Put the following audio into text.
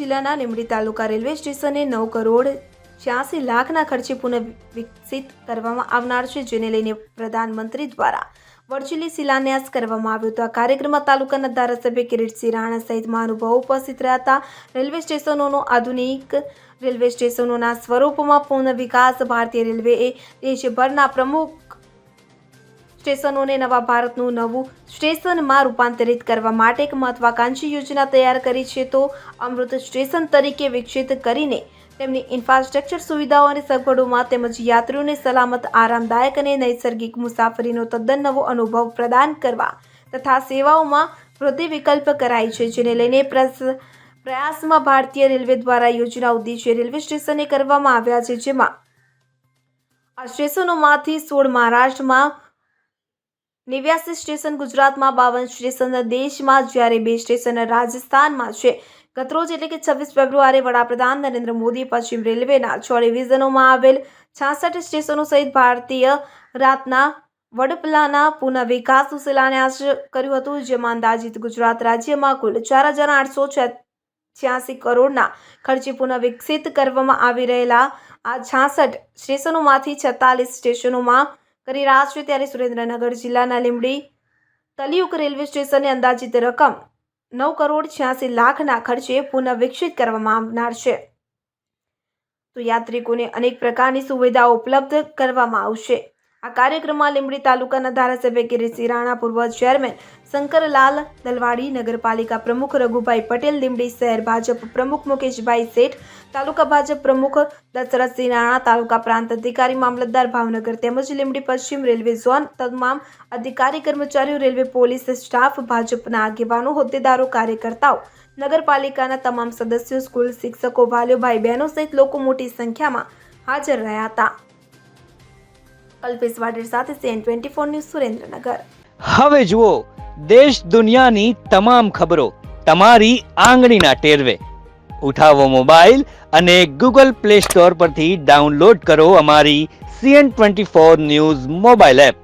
જિલ્લાના લીંબડી તાલુકા રેલવે સ્ટેશને નવ કરોડ છ્યાસી લાખના ખર્ચે પુનઃ વિકસિત કરવામાં આવનાર છે, જેને લઈને પ્રધાનમંત્રી દ્વારા વર્ચ્યુઅલી શિલાન્યાસ કરવામાં આવ્યો હતો. આ કાર્યક્રમમાં તાલુકાના ધારાસભ્ય કિરીટસિંહ રાણા સહિત મહાનુભાવો ઉપસ્થિત રહ્યા હતા. રેલવે સ્ટેશનોનો આધુનિક રેલવે સ્ટેશનોના સ્વરૂપમાં પૂર્ણ વિકાસ ભારતીય રેલવેએ દેશભરના પ્રમુખ સ્ટેશનોને નવા ભારતનું નવું સ્ટેશનમાં રૂપાંતરિત કરવા માટે એક મહત્વાકાંક્ષી યોજના તૈયાર કરી છે તો અમૃત સ્ટેશન તરીકે વિકસિત કરીને તેમની ઇન્ફ્રાસ્ટ્રક્ચર સુવિધાઓ અને સગવડોમાં તેમજ યાત્રીઓને સલામત, આરામદાયક અને નૈસર્ગિક મુસાફરીનો તદ્દન નવો અનુભવ પ્રદાન કરવા તથા સેવાઓમાં વૃદ્ધિ વિકલ્પ કરાઈ છે, જેને લઈને પ્રયાસમાં ભારતીય રેલવે દ્વારા યોજના ઉદ્દેશ્ય રેલવે સ્ટેશને કરવામાં આવ્યા છે, જેમાં આ સ્ટેશનોમાંથી સોળ મહારાષ્ટ્રમાં નેવ્યાસી સ્ટેશન ગુજરાતમાં બાવન સ્ટેશન દેશમાં જ્યારે બે સ્ટેશન રાજસ્થાનમાં છે. ગતરોજ એટલે કે છવ્વીસ ફેબ્રુઆરી વડાપ્રધાન નરેન્દ્ર મોદી પશ્ચિમ રેલવેના છ ડિવિઝનોમાં આવેલ છાસઠ સ્ટેશનો સહિત ભારતીય રાતના વડપલાના પુનઃ વિકાસનું શિલાન્યાસ કર્યું હતું, જેમાં અંદાજિત ગુજરાત રાજ્યમાં કુલ ચાર હજાર આઠસો છ્યાસી કરોડના ખર્ચે પુનઃ વિકસિત કરવામાં આવી રહેલા આ છાસઠ સ્ટેશનોમાંથી છેતાલીસ સ્ટેશનોમાં કરી રહ્યા છે ત્યારે સુરેન્દ્રનગર જિલ્લાના લીંબડી તલિયુક રેલવે સ્ટેશનની અંદાજિત રકમ નવ કરોડ છ્યાસી લાખના ખર્ચે પુનઃ વિકસિત કરવામાં આવનાર છે. તો યાત્રિકોને અનેક પ્રકારની સુવિધાઓ ઉપલબ્ધ કરવામાં આવશે. આ કાર્યક્રમમાં લીંબડી તાલુકાના ધારાસભ્ય કિરીટસિંહ રાણા, પૂર્વ ચેરમેન શંકરલાલ દલવાડી, નગરપાલિકા પ્રમુખ રઘુભાઈ પટેલ, લીંબડી શહેર ભાજપ પ્રમુખ મુકેશભાઈ શેઠ, તાલુકા ભાજપ પ્રમુખ દશરથસિંહ રાણા, તાલુકા પ્રાંત અધિકારી મામલતદાર ભાવનગર તેમજ લીંબડી પશ્ચિમ રેલવે ઝોન, તમામ અધિકારી કર્મચારીઓ, રેલવે પોલીસ સ્ટાફ, ભાજપના આગેવાનો, હોદ્દેદારો, કાર્યકર્તાઓ, નગરપાલિકાના તમામ સદસ્યો, સ્કૂલ શિક્ષકો, વાલીઓ, ભાઈ બહેનો સહિત લોકો મોટી સંખ્યામાં હાજર રહ્યા હતા. કલ્પેશ વાડેર સાથે CN twenty four news Surendranagar. હવે જુઓ, દેશ દુનિયાની તમામ ખબરો તમારી આંગળીના ટેરવે. ઉઠાવો મોબાઈલ અને ગૂગલ પ્લે સ્ટોર પરથી ડાઉનલોડ કરો અમારી CN twenty four news mobile app.